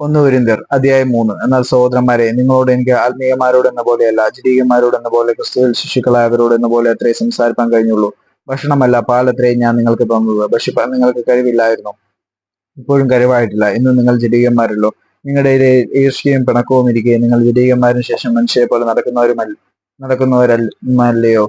ഒന്ന് വരിന്തർ അധ്യായം മൂന്ന്. എന്നാൽ സഹോദരന്മാരെ നിങ്ങളോട് എനിക്ക് ആത്മീയമാരോട് എന്ന പോലെയല്ല അജരീയന്മാരോട് എന്ന പോലെ ക്രിസ്തുവിൽ ശിശുക്കളായവരോട് എന്ന പോലെ അത്രേ സംസാരിപ്പാൻ കഴിഞ്ഞുള്ളൂ. ഭക്ഷണമല്ല പാലത്രയും ഞാൻ നിങ്ങൾക്ക് തന്നത് ഭക്ഷിപ്പാൻ നിങ്ങൾക്ക് കഴിവില്ലായിരുന്നു. ഇപ്പോഴും കഴിവായിട്ടില്ല. ഇന്ന് നിങ്ങൾ ജഡീകന്മാരല്ലോ നിങ്ങളുടെ ഈർഷ്യയും പിണക്കവും ഇരിക്കെ നിങ്ങൾ ജഡീകന്മാരിന് ശേഷം മനുഷ്യരെ പോലെ നടക്കുന്നവരുമല്ല നടക്കുന്നവരല്ലയോ?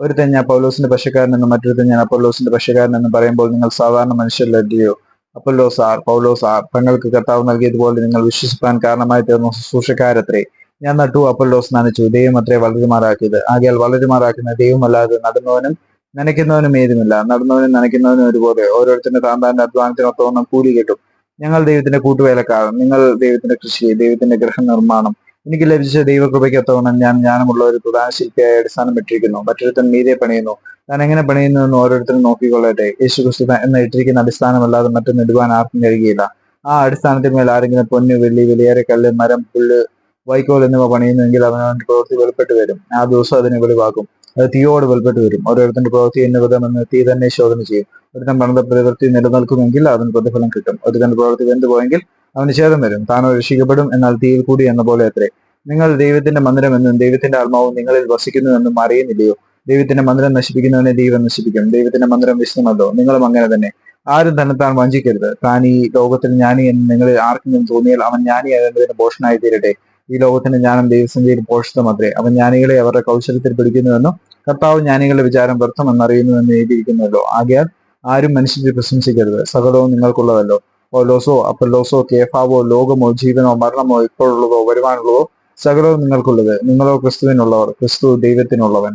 ഒരുത്തൻ ഞാൻ പൗലോസിന്റെ എന്നും മറ്റൊരുത്തൻ ഞാൻ അപ്പോലോസിന്റെ പക്ഷക്കാരനെന്ന് പറയുമ്പോൾ നിങ്ങൾ സാധാരണ മനുഷ്യരല്ലയോ? അപ്പൊല്ലോസ് ആർ പൗലോസ് ആർ തങ്ങൾക്ക് കർത്താവ് നൽകിയതുപോലെ നിങ്ങൾ വിശ്വസിപ്പാൻ കാരണമായി തീർന്ന ശുശ്രൂഷക്കാരത്രേ. ഞാൻ നട്ടു അപ്പൊല്ലോസ് നനച്ചു ദൈവം അത്രേ വളരുമാറാക്കിയത്. ആകയാൽ വളരുമാറാക്കുന്ന ദൈവമല്ലാതെ നടുന്നവനും നനയ്ക്കുന്നവനും ഏതുമില്ല. നടുന്നവനും നനയ്ക്കുന്നവനും ഒരുപോലെ. ഓരോരുത്തരുടെ താൻ താന്റെ അധ്വാനത്തിനൊത്തവണ്ണം കൂലി കിട്ടും. ഞങ്ങൾ ദൈവത്തിന്റെ കൂട്ടുവേലക്കാർ നിങ്ങൾ ദൈവത്തിന്റെ കൃഷി ദൈവത്തിന്റെ ഗൃഹനിർമ്മാണം എനിക്ക് ലഭിച്ച ദൈവകൃപയ്ക്കൊത്തവണ്ണം ഞാൻ ജ്ഞാനമുള്ള ഒരു പ്രധാന ശില്പിയായി അടിസ്ഥാനം പെട്ടിരിക്കുന്നു മറ്റൊരുത്തൻ മീതെ പണിയുന്നു. താൻ എങ്ങനെ പണിയുന്നു എന്ന് ഓരോരുത്തരും നോക്കിക്കൊള്ളട്ടെ. യേശു ക്രിസ്തു എന്ന ഇട്ടിരിക്കുന്ന അടിസ്ഥാനമല്ലാതെ മറ്റും ഇടുവാൻ ആർക്കും കഴിയുകയില്ല. ആ അടിസ്ഥാനത്തിന്മേൽ ആരെങ്കിലും പൊന്ന് വെള്ളി വെളിയേറെ കല്ല് മരം പുല്ല് വൈക്കോൽ എന്നിവ പണിയുന്നുവെങ്കിൽ അവനവന്റെ പ്രവൃത്തി വെളിപ്പെട്ട് വരും. ആ ദിവസം അതിനെ വെളിവാക്കും. അത് തീയോട് വെളിപ്പെട്ട് വരും. ഓരോരുത്തരുടെ പ്രവൃത്തി എന്ന വിധമെന്ന് തീ തന്നെ ശോധന ചെയ്യും. ഒരുത്തൻ പണിത പ്രവൃത്തി നിലനിൽക്കുമെങ്കിൽ അവന് പ്രതിഫലം കിട്ടും. ഒരുത്തന്റെ പ്രവൃത്തി വെന്തുപോയെങ്കിൽ അവന് ഛേദം വരും. താനോ രക്ഷിക്കപ്പെടും എന്നാൽ തീയിൽ കൂടി എന്ന പോലെ അത്രേ. നിങ്ങൾ ദൈവത്തിന്റെ മന്ദിരമെന്നും ദൈവത്തിന്റെ ആത്മാവും നിങ്ങളിൽ വസിക്കുന്നുവെന്നും അറിയുന്നില്ലയോ? ദൈവത്തിന്റെ മന്ദിരം നശിപ്പിക്കുന്നവനെ ദൈവം നശിപ്പിക്കും. ദൈവത്തിന്റെ മന്ദിരം വിശ്വമല്ലോ നിങ്ങളും അങ്ങനെ തന്നെ. ആരും തന്നെത്താൻ വഞ്ചിക്കരുത്. താൻ ഈ ലോകത്തിൽ ജ്ഞാനി എന്ന് നിങ്ങളിൽ ആർക്കെങ്കിലും തോന്നിയാൽ അവൻ ജ്ഞാനി പോഷണായി തീരട്ടെ ഈ ലോകത്തിന്റെ ജ്ഞാനം ദൈവസന്ധിയിൽ പോഷിതമത്രേ അവൻ ജ്ഞാനികളെ അവരുടെ കൗശലത്തിൽ പിടിക്കുന്നുവെന്നും കർത്താവ് ജ്ഞാനികളുടെ വിചാരം വ്യർത്ഥമെന്നറിയുന്നുവെന്ന് എഴുതിയിരിക്കുന്നുവല്ലോ ആകയാൽ ആരും മനുഷ്യരെ പ്രശംസിക്കരുത്. സകലവും നിങ്ങൾക്കുള്ളതല്ലോ. ഓലോസോ അപ്പല്ലോസോ കേഫാവോ ലോകമോ ജീവനോ മരണമോ ഇപ്പോഴുള്ളതോ വരുവാനുള്ളതോ സകലവും നിങ്ങൾക്കുള്ളത്. നിങ്ങളോ ക്രിസ്തുവിനുള്ളവർ. ക്രിസ്തു ദൈവത്തിനുള്ളവൻ.